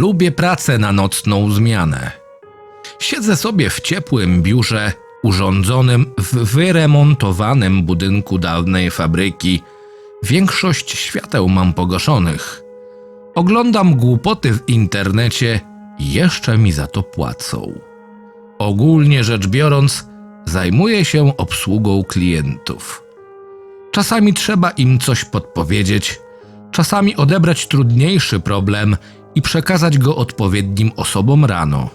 Lubię pracę na nocną zmianę. Siedzę sobie w ciepłym biurze urządzonym w wyremontowanym budynku dawnej fabryki. Większość świateł mam pogaszonych. Oglądam głupoty w internecie i jeszcze mi za to płacą. Ogólnie rzecz biorąc, zajmuję się obsługą klientów. Czasami trzeba im coś podpowiedzieć, czasami odebrać trudniejszy problem i przekazać go odpowiednim osobom rano.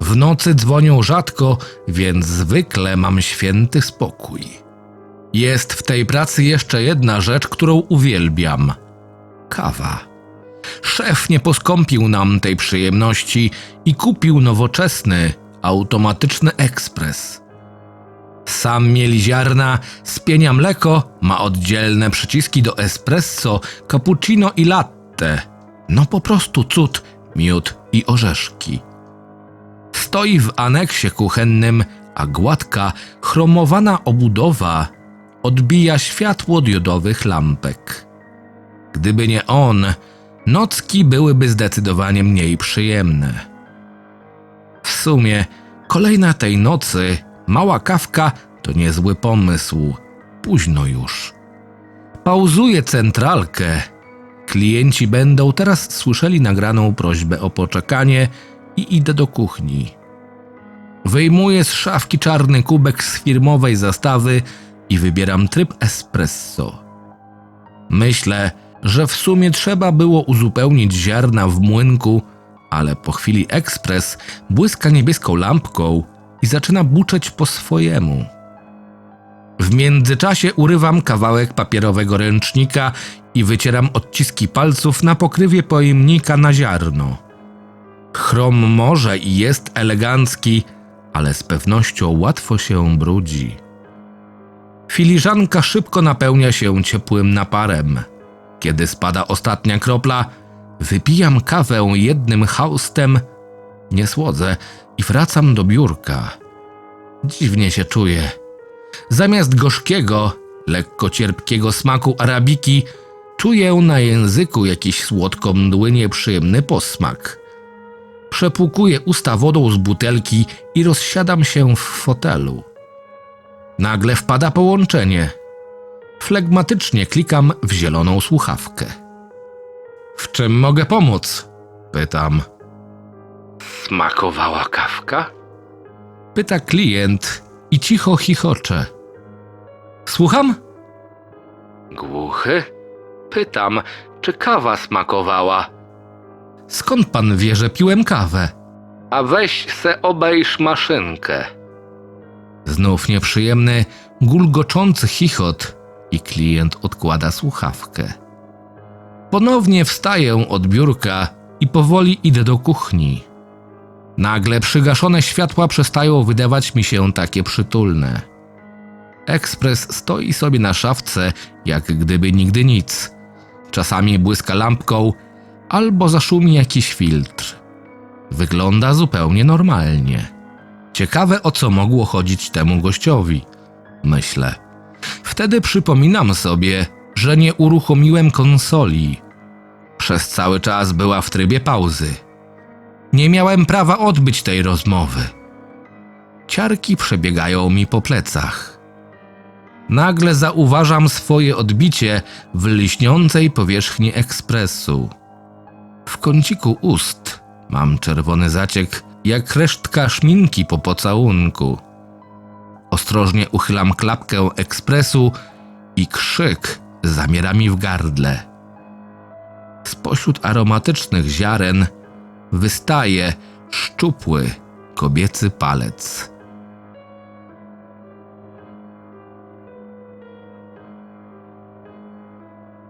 W nocy dzwonią rzadko, więc zwykle mam święty spokój. Jest w tej pracy jeszcze jedna rzecz, którą uwielbiam kawa. Szef nie poskąpił nam tej przyjemności i kupił nowoczesny, automatyczny ekspres. Sam mieli ziarna, spienia mleko, ma oddzielne przyciski do espresso, cappuccino i latte. No po prostu cud, miód i orzeszki. Stoi w aneksie kuchennym, a gładka, chromowana obudowa odbija światło diodowych lampek. Gdyby nie on, nocki byłyby zdecydowanie mniej przyjemne. W sumie, kolejna tej nocy, mała kawka to niezły pomysł. Późno już. Pauzuję centralkę. Klienci będą teraz słyszeli nagraną prośbę o poczekanie i idę do kuchni. Wyjmuję z szafki czarny kubek z firmowej zastawy i wybieram tryb espresso. Myślę, że w sumie trzeba było uzupełnić ziarna w młynku, ale po chwili ekspres błyska niebieską lampką i zaczyna buczeć po swojemu. W międzyczasie urywam kawałek papierowego ręcznika i wycieram odciski palców na pokrywie pojemnika na ziarno. Chrom może i jest elegancki, ale z pewnością łatwo się brudzi. Filiżanka szybko napełnia się ciepłym naparem. Kiedy spada ostatnia kropla, wypijam kawę jednym haustem, nie słodzę i wracam do biurka. Dziwnie się czuję. Zamiast gorzkiego, lekko cierpkiego smaku arabiki, czuję na języku jakiś słodko mdły nieprzyjemny posmak. Przepłukuję usta wodą z butelki i rozsiadam się w fotelu. Nagle wpada połączenie. Flegmatycznie klikam w zieloną słuchawkę. W czym mogę pomóc? Pytam. Smakowała kawka? Pyta klient i cicho chichocze. Słucham? Głuchy? Pytam, czy kawa smakowała. Skąd pan wie, że piłem kawę? A weź se obejrz maszynkę. Znów nieprzyjemny, gulgoczący chichot i klient odkłada słuchawkę. Ponownie wstaję od biurka i powoli idę do kuchni. Nagle przygaszone światła przestają wydawać mi się takie przytulne. Ekspres stoi sobie na szafce, jak gdyby nigdy nic. Czasami błyska lampką, albo zaszumi jakiś filtr. Wygląda zupełnie normalnie. Ciekawe o co mogło chodzić temu gościowi, myślę. Wtedy przypominam sobie, że nie uruchomiłem konsoli. Przez cały czas była w trybie pauzy. Nie miałem prawa odbyć tej rozmowy. Ciarki przebiegają mi po plecach. Nagle zauważam swoje odbicie w liśniącej powierzchni ekspresu. W kąciku ust mam czerwony zaciek, jak resztka szminki po pocałunku. Ostrożnie uchylam klapkę ekspresu i krzyk zamiera mi w gardle. Spośród aromatycznych ziaren wystaje szczupły kobiecy palec.